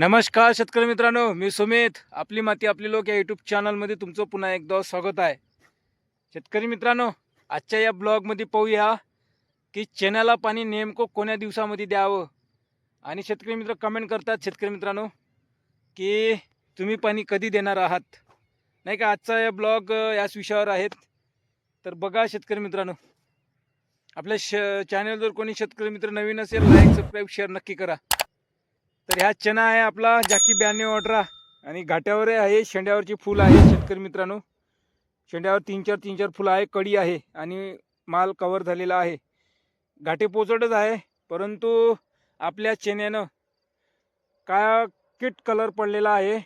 नमस्कार शेतकरी मित्रांनो मी सुमित. आपली माती आपली लोक या यूट्यूब चॅनलमध्ये तुमचं पुन्हा एकदा स्वागत आहे. शेतकरी मित्रांनो आजच्या या ब्लॉगमध्ये पाहूया की चण्याला पाणी नेमकं कोण्या दिवसामध्ये द्यावं? आणि शेतकरी मित्र कमेंट करतात शेतकरी मित्रांनो की तुम्ही पाणी कधी देणार आहात? नाही का आजचा या ब्लॉग याच विषयावर आहेत. तर बघा शेतकरी मित्रांनो आपल्या श चॅनल जर कोणी शेतकरी मित्र नवीन असेल लाईक सबस्क्राईब शेअर नक्की करा. तर ह्या चना आहे आपला जाकी ब्याण्णव अठरा. आणि घाट्यावर आहे शेंड्यावरची फुल आहे शेतकरी मित्रांनो. शेंड्यावर तीन चार तीन चार फुलं आहे कडी आहे आणि माल कवर झालेला आहे. घाटे पोचटच आहे परंतु आपल्या चण्यानं काय किट कलर पडलेला आहे.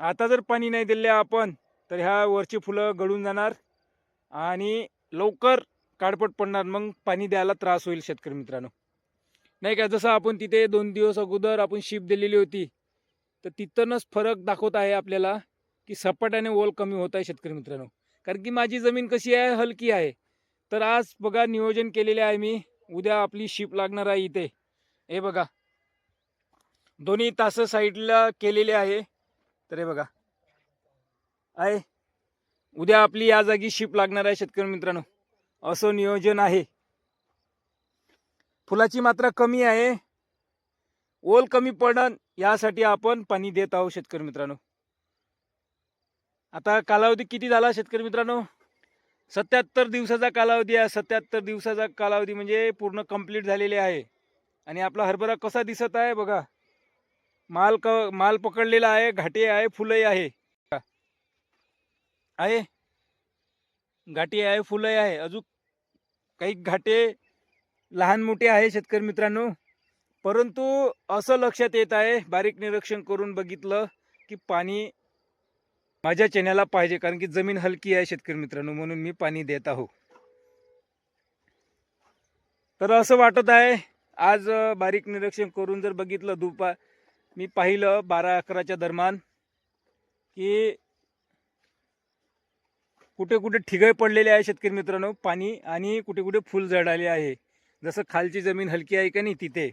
आता जर पाणी नाही दिले आपण तर ह्या वरची फुलं गळून जाणार आणि लवकर काडपट पडणार. मग पाणी द्यायला त्रास होईल शेतकरी मित्रांनो. नाही का जसं आपण तिथे दोन दिवस अगोदर आपण शिप दिलेली होती तर तिथूनच फरक दाखवत आहे आपल्याला की सपाट्याने ओल कमी होत आहे शेतकरी मित्रांनो. कारण की माझी जमीन कशी आहे हलकी आहे. तर आज बघा नियोजन केलेले आहे मी. उद्या आपली शिप लागणार आहे इथे. हे बघा. दोन्ही तास साईडला केलेले आहे. तर हे बघा. आहे. उद्या आपली या जागी शिप लागणार आहे शेतकरी मित्रांनो. असं नियोजन आहे. फुलाची मात्रा कमी आहे. ओल कमी पडन यासाठी आपण पाणी देत आहोत शेतकरी मित्रांनो. आता कालावधी किती झाला शेतकरी मित्रांनो? सत्याहत्तर दिवसाचा कालावधी आहे. सत्याहत्तर दिवसाचा कालावधी म्हणजे पूर्ण कंप्लीट झालेले आहे. आणि आपला हरभरा कसा दिसत आहे बघा. माल क माल पकडलेला आहे घाटे आहे फुलंही आहे. आहे. घाटी आहे फुलंही आहे. अजून काही घाटे लहान मोठे आहे शेतकरी मित्रांनो. परंतु असं लक्षात येत आहे बारीक निरीक्षण करून बघितलं की पाणी माझ्या चण्याला पाहिजे कारण की जमीन हलकी आहे शेतकरी मित्रांनो म्हणून मी पाणी देत आहो. तर असं वाटत आहे आज बारीक निरीक्षण करून जर बघितलं दुपार मी पाहिलं बारा अकराच्या दरम्यान की कुठे कुठे ठिगळ पडलेले आहे शेतकरी मित्रांनो पाणी आणि कुठे कुठे फुल जळाले आहे. जसं खालची जमीन हलकी आहे का नाही तिथे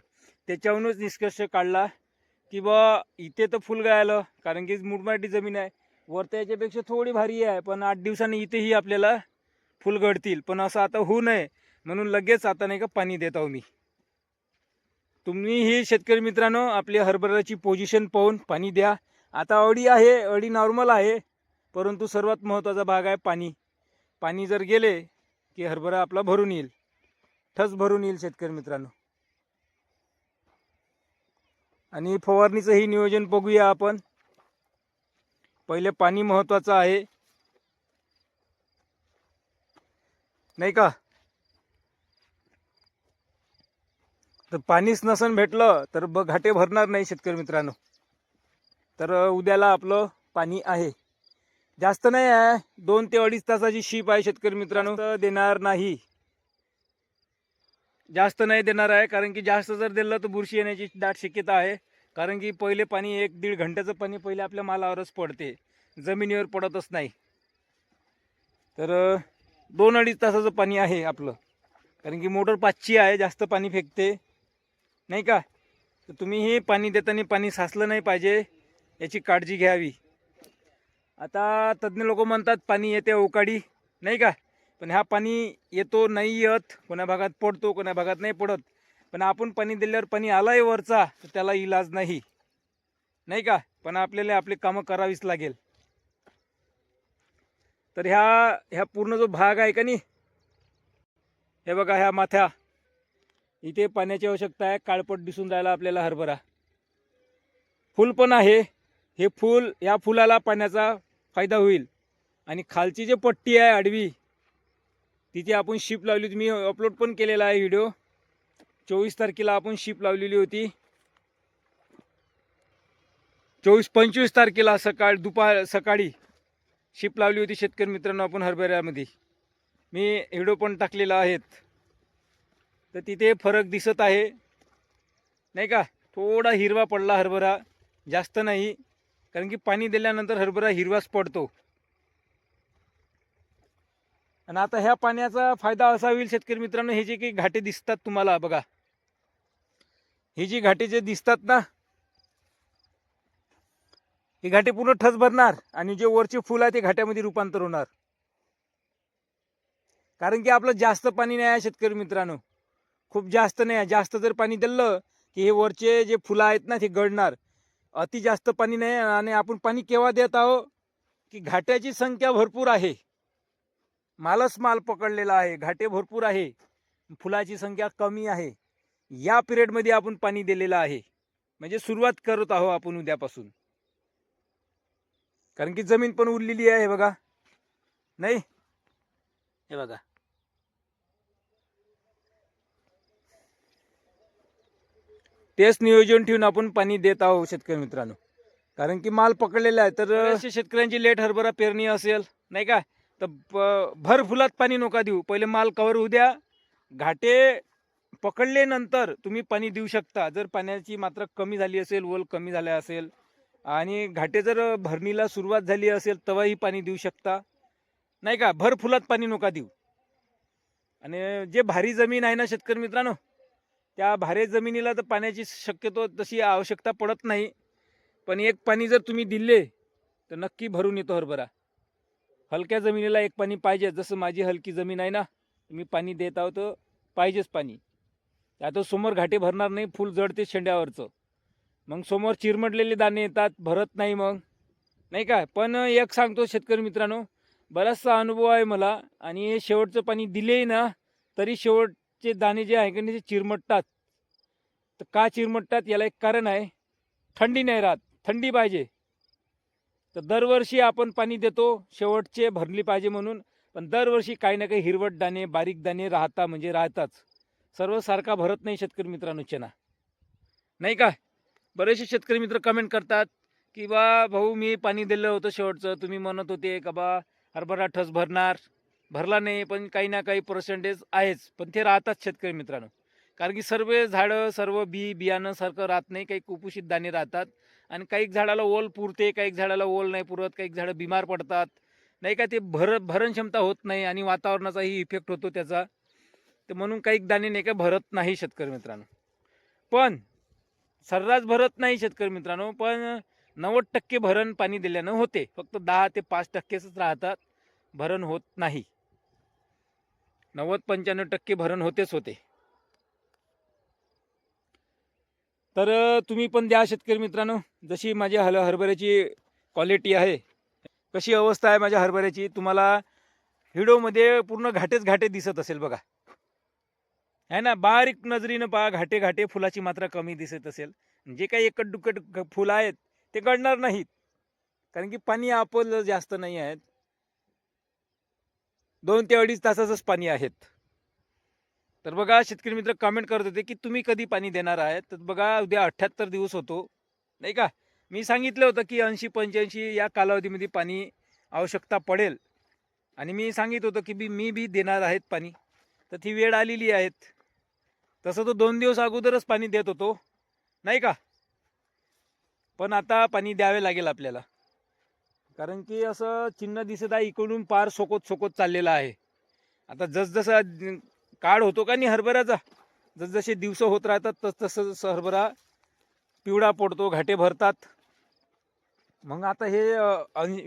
त्याच्यावरूनच निष्कर्ष काढला की बा इथे तर फुल गायलं कारण की मुरमाटी जमीन आहे. वरत्या याच्यापेक्षा थोडी भारी आहे पण आठ दिवसांनी इथेही आपल्याला फुल घडतील. पण असं आता होऊ नये म्हणून लगेच आता नाही का पाणी देत आहो मी. तुम्हीही शेतकरी मित्रांनो आपल्या हरभऱ्याची पोझिशन पाहून पाणी द्या. आता अडी आहे अडी नॉर्मल आहे परंतु सर्वात महत्त्वाचा भाग आहे पाणी. पाणी जर गेले की हरभरा आपला भरून येईल. ठस भरून येईल शेतकरी मित्रांनो. आणि फवारणीचंही नियोजन बघूया आपण. पहिले पाणी महत्त्वाचं आहे. नाही का? तर पाणीच नसन भेटलं तर ब घाटे भरणार नाही शेतकरी मित्रांनो. तर उद्याला आपलं पाणी आहे. जास्त नाही आहे दोन ते अडीच तासाची शीप आहे शेतकरी मित्रांनो. तर देणार नाही. जास्त नाही देणार आहे कारण की जास्त जर दिलं तर बुरशी येण्याची दाट शक्यता आहे. कारण की पहिले पाणी एक दीड घंट्याचं पाणी पहिले आपल्या मालावरच पडते. जमिनीवर पडतच नाही. तर दोन अडीच तासाचं पाणी आहे आपलं. कारण की मोटर पाचची आहे जास्त पाणी फेकते. नाही का? तर तुम्ही हे पाणी देताना पाणी साचलं नाही पाहिजे याची काळजी घ्यावी. आता तज्ज्ञ लोक म्हणतात पाणी येते अवकाळी. नाही का? पण ह्या पाणी येतो नाही येत. कोण्या भागात पडतो कोण्या भागात नाही पडत. पण आपण पाणी दिल्यावर पाणी आलाय वरचा तर त्याला इलाज नाही. नाही का? पण आपल्याला आपली कामं करावीच लागेल. तर ह्या ह्या पूर्ण जो भाग आहे का नाही? हे बघा ह्या माथ्या. इथे पाण्याची आवश्यकता आहे. काळपट दिसून राहिला आपल्याला हरभरा. फुल पण आहे. हे फूल या फुलाला पाण्याचा फायदा होईल. आणि खालची जी पट्टी आहे आडवी तिथे आपण शिप लावली होती. मी अपलोड पण केलेला आहे व्हिडिओ चोवीस तारखेला आपण शिप लावलेली होती. चोवीस पंचवीस तारखेला सकाळ दुपार सकाळी शिप लावली होती शेतकरी मित्रांनो आपण हरभऱ्यामध्ये. मी व्हिडिओ पण टाकलेला आहेत. तर तिथे फरक दिसत आहे. नाही का? थोडा हिरवा पडला हरभरा. जास्त नाही. कारण की पाणी दिल्यानंतर हरभरा हिरवाच पडतो. आणि आता ह्या पाण्याचा फायदा असा होईल शेतकरी मित्रांनो हे जे काही घाटे दिसतात तुम्हाला बघा. हे जी घाटे जे दिसतात ना ही घाटे पूर्ण ठस भरणार आणि जे वरचे फुल आहे ते घाट्यामध्ये रूपांतर होणार. कारण की आपलं जास्त पाणी नाही आहे शेतकरी मित्रांनो. खूप जास्त नाही आहे. जास्त जर पाणी दिलं की हे वरचे जे फुलं आहेत ना ते गळणार. अति जास्त पाणी नाही आहे आणि आपण पाणी केव्हा देत आहो? की घाट्याची संख्या भरपूर आहे. मालच माल पकडलेला आहे. घाटे भरपूर आहे. फुलाची संख्या कमी आहे. या पिरियडमध्ये आपण पाणी दिलेलं आहे. म्हणजे सुरुवात करत आहोत आपण उद्यापासून. कारण की जमीन पण उरलेली आहे बघा. नाही? हे बघा. तेच नियोजन ठेवून आपण पाणी देत आहोत शेतकरी मित्रांनो. कारण की माल पकडलेला आहे तर शेतकऱ्यांची लेट हरभरा पेरणी असेल. नाही का? तर प- भर फुलात पाणी नका देऊ. पहिले माल कव्हर होऊ द्या. घाटे पकडले नंतर तुम्ही पाणी देऊ शकता. जर पाण्याची मात्रा कमी झाली असेल ओल कमी झाला असेल आणि घाटे जर भरणीला सुरुवात झाली असेल तेव्हाही पाणी देऊ शकता. नाही का? भर फुलात पाणी नका देऊ. आणि जे भारी जमीन आहे ना शेतकरी मित्रांनो त्या भारी जमिनीला तर पाण्याची शक्यतो तशी आवश्यकता पडत नाही. पण एक पाणी जर तुम्ही दिले तर नक्की भरून येतो हरभरा. हलक्या जमिनीला एक पाणी पाहिजे. जसं माझी हलकी जमीन आहे ना मी पाणी देत आहोत पाहिजेच पाणी. आता समोर घाटे भरणार नाही फुल जडते शेंड्यावरचं. मग समोर चिरमटलेले दाणे येतात भरत नाही मग. नाही का? पण एक सांगतो शेतकरी मित्रांनो बराचसा अनुभव आहे मला आणि हे शेवटचं पाणी दिलेही ना तरी शेवटचे दाणे जे आहे का नाही ते चिरमटतात. तर का चिरमटतात याला एक कारण आहे थंडी नाही राहत. थंडी पाहिजे. तर दरवर्षी आपण पाणी देतो शेवटचे भरली पाहिजे म्हणून. पण दरवर्षी काही ना काही हिरवट दाणे बारीक दाणे राहता म्हणजे राहताच. सर्व सारखा भरत नाही शेतकरी मित्रांनो चना नाही का? बरेचसे शेतकरी मित्र कमेंट करतात की बा भाऊ मी पाणी दिलं होतं शेवटचं. तुम्ही म्हणत होते का बा हरभरा ठस भरणार. भरला नाही पण काही ना काही पर्सेंटेज आहेच. पण ते राहतात शेतकरी मित्रांनो. कारण की सर्व झाडं सर्व बी बियाणं सारखं राहत नाही. काही कुपोषित दाणे राहतात. आणि काही झाडाला ओल पुरते काही झाडाला ओल नाही पुरत काही झाडं बिमार पडतात. नाही का ते भर भरण क्षमता होत नाही आणि वातावरणाचाही इफेक्ट होतो त्याचा. तर म्हणून काही दाणे नाही का भरत नाही शेतकरी मित्रांनो. पण सर्रास भरत नाही शेतकरी मित्रांनो पण नव्वद टक्के भरण पाणी दिल्यानं होते. फक्त दहा ते पाच टक्केच राहतात भरण होत नाही. नव्वद पंच्याण्णव टक्के भरण होतेच होते. तर तुम्ही पण द्या शेतकरी मित्रांनो. जशी माझ्या हल हरभऱ्याची क्वालिटी आहे कशी अवस्था आहे माझ्या हरभऱ्याची तुम्हाला व्हिडिओमध्ये पूर्ण घाटेच घाटे दिसत असेल बघा. आहे ना? बारीक नजरीनं पहा घाटे घाटे फुलाची मात्रा कमी दिसत असेल. जे काही एकट दुकट फुलं आहेत ते गळणार नाहीत. कारण की पाणी आपलं जास्त नाही आहेत. दोन ते अडीच तासाचंच पाणी आहेत. तर बघा शेतकरी मित्र कमेंट करत होते की तुम्ही कधी पाणी देणार आहे तर बघा उद्या अठ्ठ्याहत्तर दिवस होतो नाही का? मी सांगितलं होतं की ऐंशी पंच्याऐंशी या कालावधीमध्ये पाणी आवश्यकता पडेल. आणि मी सांगित होतं की बी मी बी देणार आहेत पाणी. तर ती वेळ आलेली आहेत. तसं तो दोन दिवस अगोदरच पाणी देत होतो नाही का? पण आता पाणी द्यावे लागेल आपल्याला. कारण की असं चिन्ह दिसत आहे इकडून पार सोकोत सोकोत चाललेलं आहे. आता जसजसं काळ होतो का नाही हरभऱ्याचा? जसजसे दिवस होत राहतात तस तसं हरभरा पिवळा पडतो घाटे भरतात. मग आता हे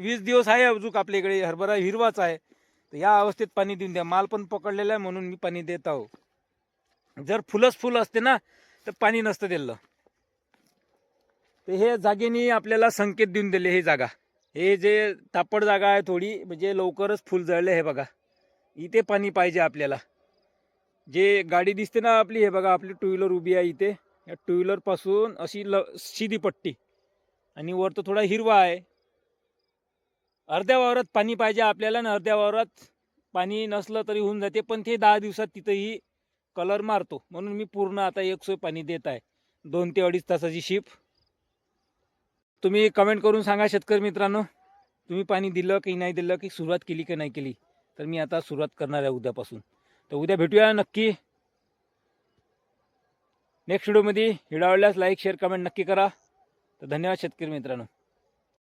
वीस दिवस आहे अजून आपल्याकडे हरभरा हिरवाच आहे. तर या अवस्थेत पाणी देऊन द्या. माल पण पकडलेला आहे म्हणून मी पाणी देत आहो. जर फुलंच फुल असते ना तर पाणी नसतं दिलं तर हे जागेनी आपल्याला संकेत देऊन दिले हे जागा. हे जे तापड जागा आहे थोडी म्हणजे लवकरच फुल जळले हे बघा. इथे पाणी पाहिजे आपल्याला. जे गाडी दिसते ना आपली हे बघा आपली टू व्हीलर उभी आहे इथे. या टू व्हीलरपासून अशी ल शिदी पट्टी. आणि वर तर थोडा हिरवा आहे. अर्ध्या वावरात पाणी पाहिजे आपल्याला आणि अर्ध्या वावरात पाणी नसलं तरी होऊन जाते. पण ते दहा दिवसात तिथंही कलर मारतो. म्हणून मी पूर्ण आता एक सोय पाणी देत आहे. दोन ते अडीच तासाची शिप तुम्ही कमेंट करून सांगा शेतकरी मित्रांनो तुम्ही पाणी दिलं की नाही दिलं की सुरुवात केली की नाही केली? तर मी आता सुरुवात करणार आहे उद्यापासून. तर उद्या भेटूया नक्की. नेक्स्ट व्हिडिओमध्ये व्हिडिओ आवडल्यास लाईक शेअर कमेंट नक्की करा. तर धन्यवाद शेतकरी मित्रांनो.